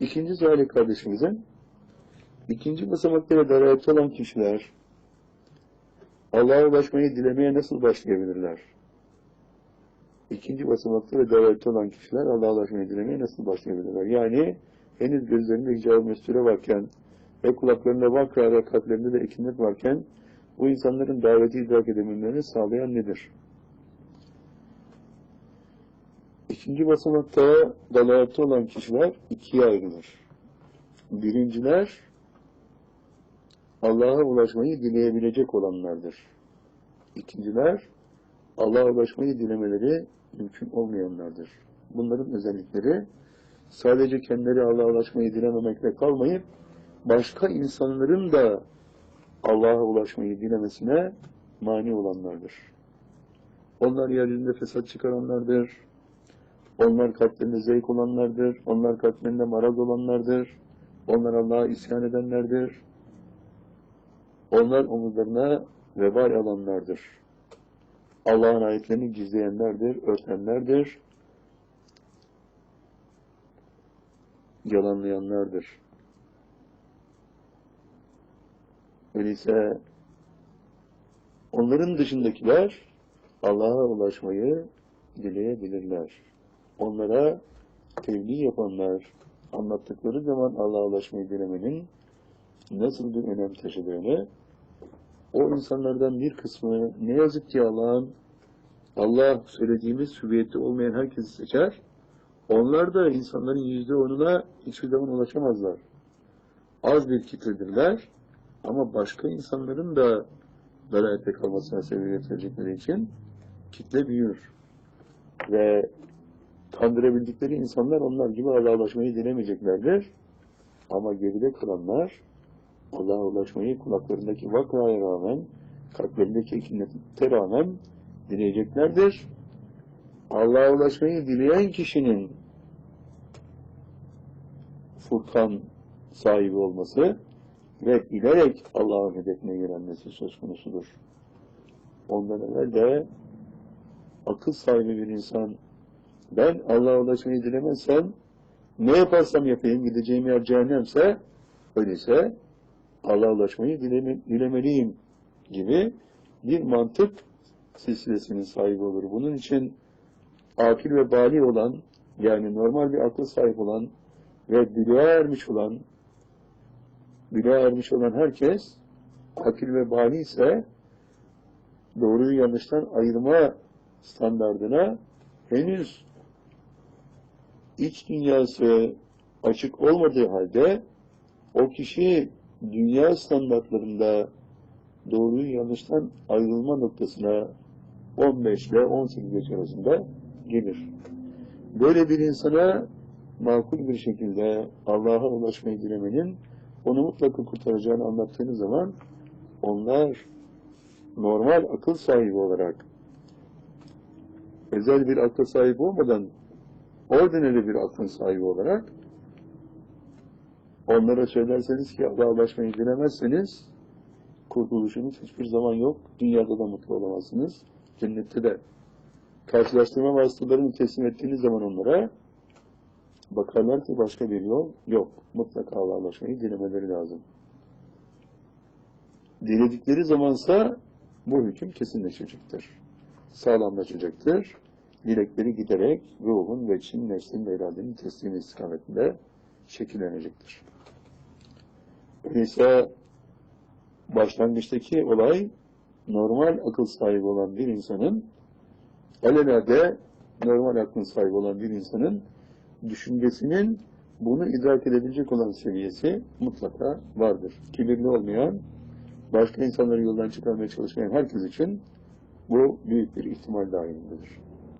İkinci suali kardeşimizin, ikinci basamakta ve olan kişiler, Allah'a ulaşmayı dilemeye nasıl başlayabilirler? İkinci basamakta ve olan kişiler Allah'a ulaşmayı dilemeye nasıl başlayabilirler? Yani henüz gözlerinde icabı mesture varken ve kulaklarında vakra ve kalplerinde de ekinlik varken bu insanların daveti idrak edebilmelerini sağlayan nedir? İkinci basamakta dalalette olan kişiler ikiye ayrılır. Birinciler Allah'a ulaşmayı dileyebilecek olanlardır. İkinciler Allah'a ulaşmayı dilemeleri mümkün olmayanlardır. Bunların özellikleri sadece kendileri Allah'a ulaşmayı dilememekle kalmayıp başka insanların da Allah'a ulaşmayı dilemesine mani olanlardır. Onlar yeryüzünde fesat çıkaranlardır. Onlar kalplerinde zevk olanlardır. Onlar kalplerinde maraz olanlardır. Onlar Allah'a isyan edenlerdir. Onlar omuzlarına vebal alanlardır. Allah'ın ayetlerini gizleyenlerdir, örtenlerdir. Yalanlayanlardır. Öyleyse onların dışındakiler Allah'a ulaşmayı dileyebilirler. Onlara tebliğ yapanlar anlattıkları zaman Allah'a ulaşmayı dilemenin nasıl bir önem taşıdığını o insanlardan bir kısmı ne yazık ki Allah'ın Allah söylediğimiz hüviyeti olmayan herkesi seçer. Onlar da insanların yüzde onuna hiçbir zaman ulaşamazlar. Az bir kitledirler ama başka insanların da dalalette kalmasına sebebiyet verecekleri için kitle büyür. Ve kandırabildikleri insanlar onlar gibi Allah'a ulaşmayı dilemeyeceklerdir. Ama geride kalanlar Allah'a ulaşmayı kulaklarındaki vakaya rağmen, kalplerindeki ekinlete rağmen dileyeceklerdir. Allah'a ulaşmayı dileyen kişinin Furkan sahibi olması ve bilerek Allah'ın hedefine girenmesi söz konusudur. Ondan evvel de akıl sahibi bir insan ben Allah'a ulaşmayı dilemezsem ne yaparsam yapayım gideceğim yer cehennemse öyleyse Allah'a ulaşmayı dileme, dilemeliyim gibi bir mantık silsilesinin sahibi olur. Bunun için akil ve bali olan yani normal bir akıl sahip olan ve biliğe ermiş olan biliğe ermiş olan herkes akil ve bali ise doğruyu yanlıştan ayırma standardına henüz iç dünyası açık olmadığı halde o kişi dünya standartlarında doğruyu yanlıştan ayrılma noktasına 15 ile 18 yaş arasında gelir. Böyle bir insana makul bir şekilde Allah'a ulaşmayı dilemenin onu mutlaka kurtaracağını anlattığınız zaman onlar normal akıl sahibi olarak özel bir akıl sahibi olmadan ordinary bir aklın sahibi olarak onlara söylerseniz ki Allah'a ulaşmayı dilemezseniz kurtuluşunuz hiçbir zaman yok. Dünyada da mutlu olamazsınız. Cennette de. Karşılaştırma vasıtalarını teslim ettiğiniz zaman onlara bakarlar ki başka bir yol yok. Mutlaka Allah'a ulaşmayı dilemeleri lazım. Diledikleri zamansa bu hüküm kesinleşecektir. Sağlamlaşacaktır. Dilekleri giderek ruhun ve çin, nefsin ve iradenin teslim istikametinde şekillenecektir. Öyleyse başlangıçtaki olay normal akıl sahibi olan bir insanın alelade normal aklın sahibi olan bir insanın düşüncesinin bunu idrak edebilecek olan seviyesi mutlaka vardır. Kibirli olmayan, başka insanları yoldan çıkarmaya çalışmayan herkes için bu büyük bir ihtimal dahilindedir.